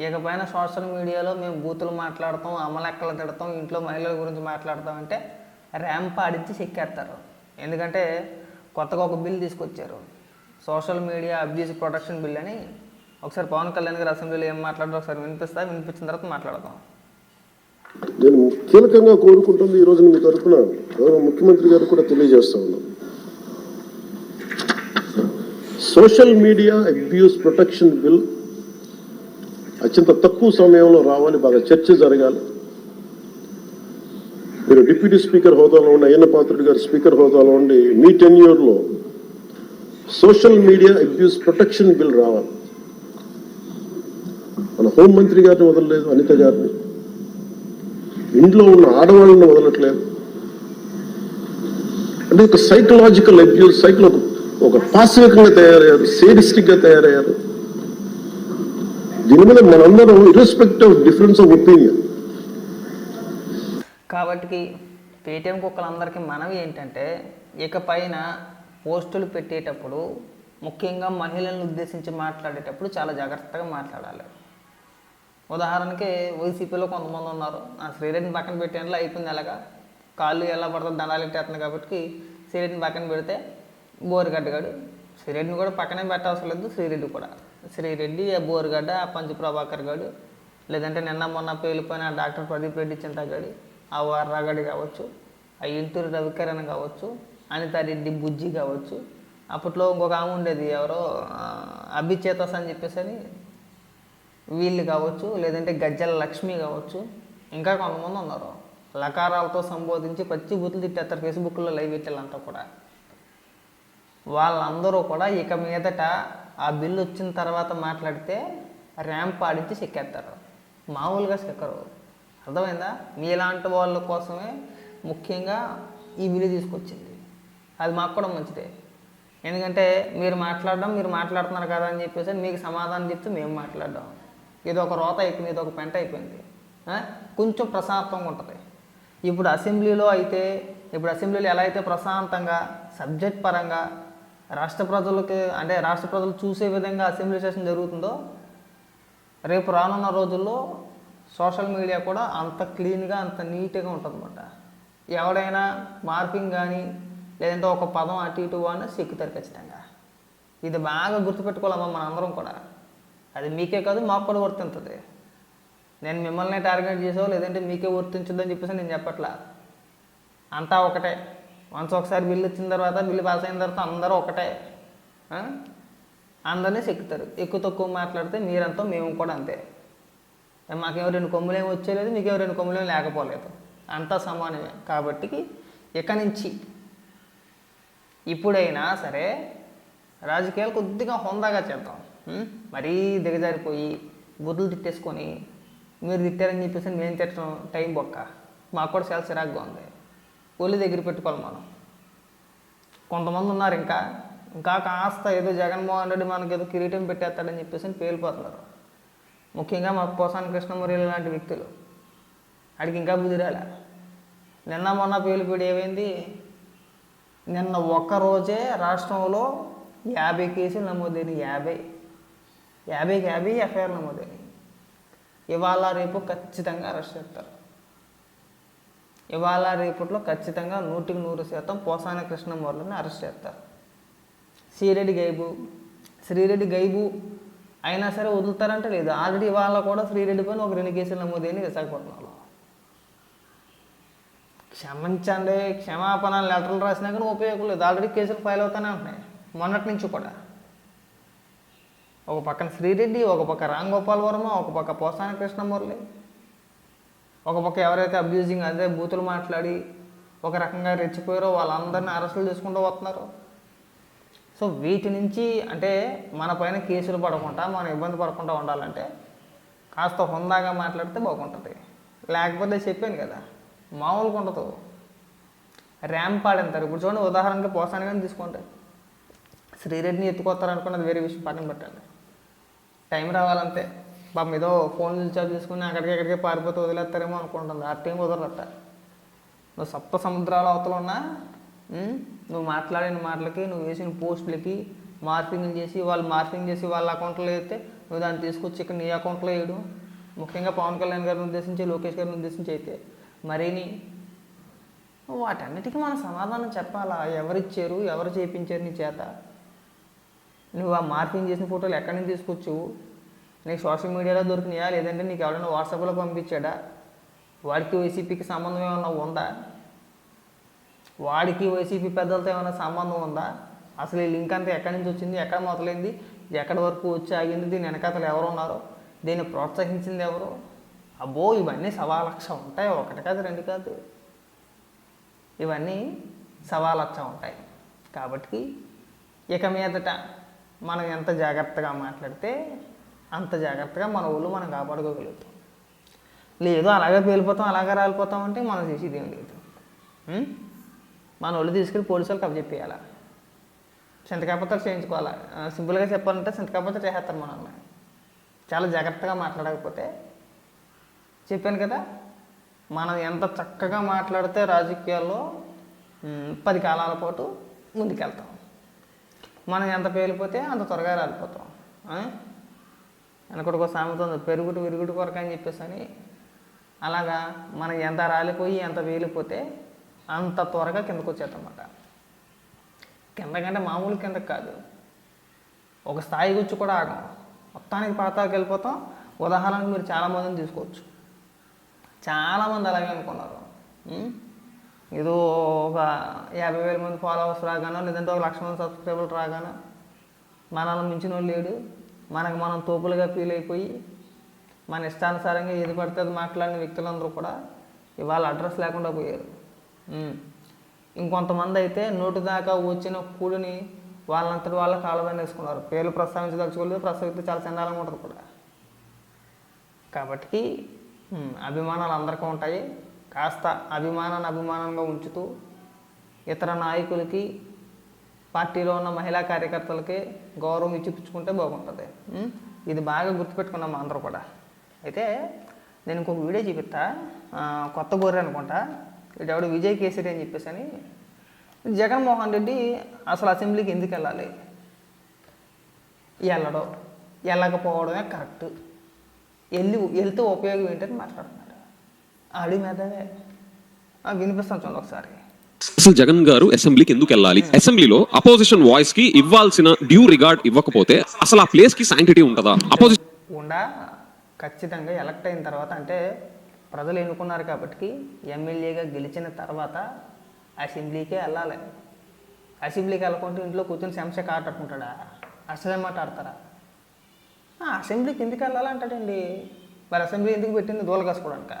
ఇకపైన సోషల్ మీడియాలో మేము బూతులు మాట్లాడతాం అమలెక్కలు తిడతాం ఇంట్లో మహిళల గురించి మాట్లాడతాం అంటే ర్యాంప్ ఆడించి చెక్కేస్తారు. ఎందుకంటే కొత్తగా ఒక బిల్ తీసుకొచ్చారు. Social media abuse protection bill అని ఒకసారి పవన్ కళ్యాణ్ గారు అసెంబ్లీలో ఏం మాట్లాడారు ఒకసారి వినిపిస్తా వినిపించిన తర్వాత మాట్లాడదాం నేను కీలకంగా కోరుకుంటుంది ఈ రోజు మీ తరఫున గౌరవ ముఖ్యమంత్రి గారు కూడా తెలియజేస్తా ఉన్నాం. Social media abuse protection bill అత్యంత తక్కువ సమయంలో రావాలి బాగా చర్చ జరగాలి. మీరు డిప్యూటీ స్పీకర్ హోదాలో ఉండి అయ్యన్న పాత్రుడు గారు స్పీకర్ హోదాలో ఉండి మీ టెన్యూర్లో social media abuse protection bill రావాలి. మన హోంమంత్రి గారిని వదలలేదు అనిత గారిని. ఇంట్లో ఉన్న ఆడవాళ్ళని వదలట్లేదు. అంటే ఒక సైకలాజికల్ అబ్యూస్ సైకల్ ఒక ఒక పాశవికంగా తయారయ్యారు సేడిస్టిక్గా తయారయ్యారు. దీని మీద మనందరం irrespective of difference of opinion కాబట్టి పేటీఎం కుక్కలందరికీ మనవి ఏంటంటే ఇకపైన పోస్టులు పెట్టేటప్పుడు ముఖ్యంగా మహిళలను ఉద్దేశించి మాట్లాడేటప్పుడు చాలా జాగ్రత్తగా మాట్లాడాలి. ఉదాహరణకి వైసీపీలో కొంతమంది ఉన్నారు. ఆ శ్రీరెడ్డిని పక్కన పెట్టేలా అయిపోయింది ఎలాగా? కాళ్ళు ఎలా పడుతుంది దండాలు ఎట్టేస్తుంది కాబట్టి శ్రీరెడ్డిని పక్కన పెడితే బోరుగడ్డగాడు శ్రీరెడ్డిని కూడా పక్కనే పెట్టవసరం లేదు శ్రీరెడ్డి కూడా. శ్రీరెడ్డి ఆ బోరుగడ్డ ఆ పంచు ప్రభాకర్ గడు లేదంటే నిన్న మొన్న పేలిపోయిన డాక్టర్ ప్రదీప్ రెడ్డి చింతగడి ఆ వర్రాగడి కావచ్చు ఆ ఇంటూరు రవికరణ్ కావచ్చు అనితారెడ్డి బుజ్జి కావచ్చు. అప్పట్లో ఇంకొక ఆమె ఉండేది ఎవరో అభిచేతస్ అని చెప్పేసి అని వీళ్ళు కావచ్చు లేదంటే గజ్జల లక్ష్మి కావచ్చు ఇంకా కొంతమంది ఉన్నారు. లకారాలతో సంబోధించి పచ్చి బుద్ధులు తిట్టేస్తారు ఫేస్బుక్లో లైవ్ పెట్టాలంతా కూడా. వాళ్ళందరూ కూడా ఇక మీదట బిల్లు వచ్చిన తర్వాత మాట్లాడితే ర్యాంప్ ఆడించి చెక్కేస్తారు. మామూలుగా చెక్కరు. అర్థమైందా? మీలాంటి వాళ్ళ కోసమే ముఖ్యంగా ఈ బిల్లు తీసుకొచ్చింది. అది మాకు కూడా మంచిదే. ఎందుకంటే మీరు మాట్లాడడం మీరు మాట్లాడుతున్నారు కదా అని చెప్పేసి మీకు సమాధానం చెప్తే మేము మాట్లాడడం. ఇది ఒక రోత అయిపోయింది ఇది ఒక పెంట అయిపోయింది. కొంచెం ప్రశాంతంగా ఉంటుంది. ఇప్పుడు అసెంబ్లీలో అయితే ఇప్పుడు అసెంబ్లీలో ఎలా అయితే ప్రశాంతంగా సబ్జెక్ట్ పరంగా రాష్ట్ర ప్రజలకి అంటే రాష్ట్ర ప్రజలు చూసే విధంగా అసెంబ్లీ సెషన్ జరుగుతుందో రేపు రానున్న రోజుల్లో సోషల్ మీడియా కూడా అంత క్లీన్గా అంత నీట్గా ఉంటుందన్నమాట. ఎవడైనా మార్పింగ్ కానీ లేదంటే ఒక పదం అటు ఇటు అని సిక్కుతారు ఖచ్చితంగా. ఇది బాగా గుర్తుపెట్టుకోవాలమ్మా మనందరం కూడా. అది మీకే కాదు మాకు కూడా వర్తింతుంది. నేను మిమ్మల్ని టార్గెట్ చేసావు లేదంటే మీకే వర్తించదని చెప్పేసి నేను చెప్పట్లా. అంతా ఒకటే. వన్స్ ఒకసారి బిల్లు వచ్చిన తర్వాత బిల్లు పాస్ అయిన తర్వాత అందరూ ఒకటే. అందరినీ చెక్కుతారు ఎక్కువ తక్కువ మాట్లాడితే మీరంతా మేము కూడా అంతే. మాకేమో రెండు కొమ్ములేమి వచ్చేలేదు మీకేమో రెండు కొమ్ములేమి లేకపోలేదు. అంతా సమానమే. కాబట్టి ఇక నుంచి? ఇప్పుడైనా సరే రాజకీయాలు కొద్దిగా హోందాగా చేద్దాం. మరీ దిగజారిపోయి బుద్ధులు తిట్టేసుకొని మీరు తిట్టారని చెప్పేసి మేము తిట్టడం టైం బొక్క. మాకు కూడా చాలా సిరాగ్గా ఉంది. ఒళ్ళు దగ్గర పెట్టుకోవాలి మనం. కొంతమంది ఉన్నారు ఇంకా. ఇంకా కాస్త ఏదో జగన్మోహన్ రెడ్డి మనకి ఏదో కిరీటం పెట్టేస్తాడని చెప్పేసి పేలిపోతున్నారు. ముఖ్యంగా మా పోసాని కృష్ణమురళి లాంటి వ్యక్తులు. ఆడికి ఇంకా బుద్ధి నిన్న మొన్న పేలిపోయి ఏమైంది? నిన్న ఒక్క రోజే రాష్ట్రంలో యాభై కేసులు నమోదైనవి యాభై. యాభైకి యాభై ఎఫ్ఐఆర్ నమోదైనవి ఇవాళ రేపు ఖచ్చితంగా అరెస్ట్ చేస్తారు. ఇవాళ రేపట్లో ఖచ్చితంగా నూటికి నూరు శాతం పోసాన కృష్ణమూర్లని అరెస్ట్ చేస్తారు. శ్రీరెడ్డి గైబు శ్రీరెడ్డి గైబు అయినా సరే వదులుతారంటే లేదు. ఆల్రెడీ ఇవాళ కూడా శ్రీరెడ్డి పైన ఒక రెండు కేసులు నమోదైన విశాఖపట్నంలో. క్షమించండి క్షమాపణ లెటర్లు రాసినా కానీ ఉపయోగం లేదు. ఆల్రెడీ కేసులు ఫైల్ అవుతానే ఉంటున్నాయి. మొన్నటి నుంచి కూడా. ఒక పక్కన శ్రీరెడ్డి ఒక పక్క రామ్ గోపాల్ వర్మ ఒక పక్క పోసాన కృష్ణమురళి ఒక పక్క ఎవరైతే అబ్యూజింగ్ అదే బూతులు మాట్లాడి ఒక రకంగా రెచ్చిపోయారో వాళ్ళందరినీ అరెస్టులు చేసుకుంటూ వస్తున్నారు. సో వీటి నుంచి అంటే మన పైన కేసులు పడకుండా మనం ఇబ్బంది పడకుండా ఉండాలంటే కాస్త హుందాగా మాట్లాడితే బాగుంటుంది. లేకపోతే చెప్పాను కదా మామూలుగా ఉండదు. ర్యాంప్ ఆడంటారు ఇప్పుడు చూడండి ఉదాహరణకి పోసాని కానీ తీసుకోండి. శ్రీరెడ్డిని ఎత్తుకొస్తారనుకున్నది వేరే విషయం పక్కన పెట్టండి టైం రావాలంతే. పాపం ఏదో ఫోన్ రీఛార్జ్ చేసుకుని అక్కడికి ఎక్కడికి పారిపోతే వదిలేస్తారేమో అనుకుంటుంది. ఆ టైం వదలరట నువ్వు సప్త సముద్రాల అవతల ఉన్నా నువ్వు మాట్లాడిన మాటలకి నువ్వు వేసిన పోస్టులకి మార్పింగ్ చేసి వాళ్ళు మార్పింగ్ చేసి వాళ్ళ అకౌంట్లో అయితే నువ్వు దాన్ని తీసుకొచ్చి ఇక్కడ నీ అకౌంట్లో వేయడం. ముఖ్యంగా పవన్ కళ్యాణ్ గారిని ఉద్దేశించి లోకేష్ గారిని ఉద్దేశించి అయితే మరీని? వాటన్నిటికీ మనం సమాధానం చెప్పాలా? ఎవరిచ్చారు ఎవరు చేయించారు నీ చేత? నువ్వు ఆ మార్పింగ్ చేసిన ఫోటోలు ఎక్కడి నుంచి తీసుకొచ్చు నీకు సోషల్ మీడియాలో దొరికినాయా? లేదంటే నీకు ఎవరైనా వాట్సాప్లో పంపించాడా? వాడికి వైసీపీకి సంబంధం ఏమైనా ఉందా? వాడికి వైసీపీ పెద్దలతో ఏమైనా సంబంధం ఉందా? అసలు ఈ లింక్ అంతా ఎక్కడి నుంచి వచ్చింది? ఎక్కడ మొదలైంది? ఎక్కడి వరకు వచ్చి ఆగింది? దీని వెనకాతలు ఎవరు ఉన్నారు? దీన్ని ప్రోత్సహించింది ఎవరు? అబ్బో ఇవన్నీ సవాలక్ష ఉంటాయి. ఒకటి కాదు రెండు కాదు. ఇవన్నీ సవాలక్ష ఉంటాయి. కాబట్టి ఇక మీదట మనం ఎంత జాగ్రత్తగా మాట్లాడితే అంత జాగ్రత్తగా మన ఒళ్ళు మనం కాపాడుకోగలుగుతాం. లేదు అలాగే పేలిపోతాం అలాగే రాలిపోతాం అంటే మనం చేసేది ఏం లేదు మన ఒళ్ళు తీసుకెళ్ళి పోలీసులు కప్పచెప్పేయాలి సింతకాపత్రాలు చేయించుకోవాలి? సింపుల్గా చెప్పాలంటే సింతకాపత్ర చేసేస్తారు మనల్ని. చాలా జాగ్రత్తగా మాట్లాడకపోతే. చెప్పాను కదా మనం ఎంత చక్కగా మాట్లాడితే రాజకీయాల్లో పది కాలాల పాటు ముందుకెళ్తాం. మనం ఎంత పేలిపోతే అంత త్వరగా రాలిపోతాం. వెనకటి ఒక సామెత ఉంది పెరుగుడు విరుగుడు కొరక అని చెప్పేసి అని అలాగా మనం ఎంత రాలిపోయి ఎంత వేలిపోతే అంత త్వరగా కిందకు వచ్చేద్దన్నమాట. కిందకంటే మామూలు కిందకి కాదు. ఒక స్థాయి గుచ్చి కూడా ఆగం. మొత్తానికి పాతాకి వెళ్ళిపోతాం. ఉదాహరణకు మీరు చాలామందిని తీసుకోవచ్చు. చాలామంది అలాగే అనుకున్నారు. ఏదో ఒక యాభై వేల మంది ఫాలోవర్స్ రాగానో లేదంటే ఒక లక్ష మంది సబ్స్క్రైబర్లు రాగానో మనల్ని మించిన వాళ్ళు లేడు. మనకు మనం తోపులుగా ఫీల్ అయిపోయి మన ఇష్టానుసారంగా ఏది పడితే అది మాట్లాడిన వ్యక్తులందరూ కూడా ఇవాళ అడ్రస్ లేకుండా పోయారు. ఇంకొంతమంది అయితే నోటి దాకా వచ్చిన కూడిని వాళ్ళంతటి వాళ్ళ కాళ్ళపైన వేసుకున్నారు. పేర్లు ప్రస్తావించదలుచుకోలేదు ప్రస్తావిస్తే చాలా చందాలంగా ఉంటుంది కూడా. కాబట్టి అభిమానాలు అందరికీ ఉంటాయి. కాస్త అభిమానాన్ని అభిమానంగా ఉంచుతూ ఇతర నాయకులకి పార్టీలో ఉన్న మహిళా కార్యకర్తలకి గౌరవం ఇచ్చి పుచ్చుకుంటే బాగుంటుంది? ఇది బాగా గుర్తుపెట్టుకున్నాం అందరూ కూడా. అయితే నేను ఇంకొక వీడియో చూపిస్తా. కొత్త గొర్రె అనుకుంటా. ఎవడు విజయ్ కేసరి అని చెప్పేసి అని జగన్మోహన్ రెడ్డి అసలు అసెంబ్లీకి ఎందుకు వెళ్ళాలి? వెళ్ళడం. వెళ్ళకపోవడమే కరెక్ట్. వెళ్ళి వెళ్తే ఉపయోగం ఏంటని మాట్లాడుతున్నాడు. ఆడి మీదనే ఆ, వినిపిస్తాను చూడండి ఒకసారి. అసలు జగన్ గారు అసెంబ్లీకి ఎందుకు వెళ్ళాలి? అసెంబ్లీలో అపోజిషన్ వాయిస్కి ఇవ్వాల్సిన డ్యూ రిగార్డ్ ఇవ్వకపోతే అసలు ఆ ప్లేస్కి శాంటిటీ ఉంటుందా? అపోజిషన్ ఉండా ఖచ్చితంగా ఎలక్ట్ అయిన తర్వాత అంటే ప్రజలు ఎన్నుకున్నారు కాబట్టి ఎమ్మెల్యేగా గెలిచిన తర్వాత అసెంబ్లీకే వెళ్ళాలి. అసెంబ్లీకి వెళ్ళకుంటే ఇంట్లో కూర్చొని శంస ఆటాడుకుంటాడా అసెంబ్లీ ఆడతారా అసెంబ్లీకి ఎందుకు వెళ్ళాలంటాడండి? మరి అసెంబ్లీ ఎందుకు పెట్టింది దూలగాసుకోవడానిక